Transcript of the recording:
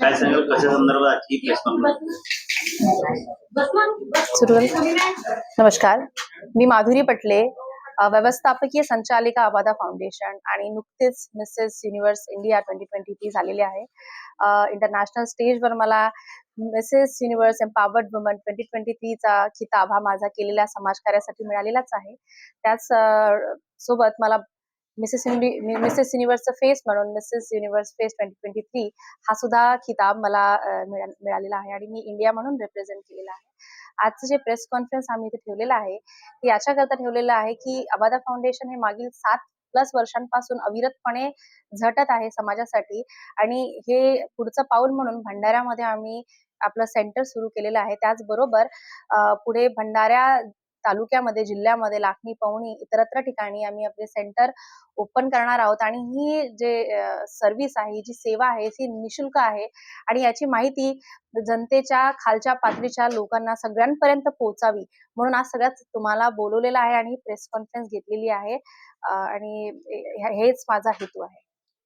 काय सांगाल? कशा संदर्भात ही प्रेस कॉन्फरन्स नमस्कार. मी माधुरी पटले व्यवस्थापकीय संचालिका आबादा फाउंडेशन आणि नुकतेच Mrs Universe India twenty twenty three झालेली आहे. इंटरनॅशनल स्टेजवर मला Mrs Universe empowered woman twenty twenty थ्रीचा खिताब हा माझा केलेल्या समाजकार्यासाठी मिळालेलाच आहे. त्याच सोबत मला मिसेस युनि मिसेस युनिव्हर्सचं फेस म्हणून Mrs Universe face twenty twenty three हा सुद्धा खिताब मला मिळा- मिळालेला आहे आणि मी इंडिया म्हणून रिप्रेझेंट केलेला आहे. आजचं जे प्रेस कॉन्फरन्स आम्ही इथे ठेवलेलं आहे ते याच्याकरता ठेवलेलं आहे की अबादा फाउंडेशन हे मागील सात प्लस वर्षांपासून अविरतपणे झटत आहे समाजासाठी आणि हे पुढचं पाऊल म्हणून भंडाऱ्यामध्ये आम्ही आपलं सेंटर सुरू केलेलं आहे. त्याचबरोबर पुढे भंडाऱ्या तालुक्यामध्ये जिल्ह्यामध्ये लाखणी पवणी इतरत्र ठिकाणी आम्ही आपले सेंटर ओपन करणार आहोत. आणि ही जे सर्व्हिस आहे ही जी सेवा आहे ती निशुल्क आहे. आणि याची माहिती जनतेच्या खालच्या पातळीच्या लोकांना सगळ्यांपर्यंत पोहोचावी म्हणून आज सगळ्यात तुम्हाला बोलवलेलं आहे आणि प्रेस कॉन्फरन्स घेतलेली आहे. आणि हेच माझा हेतू आहे.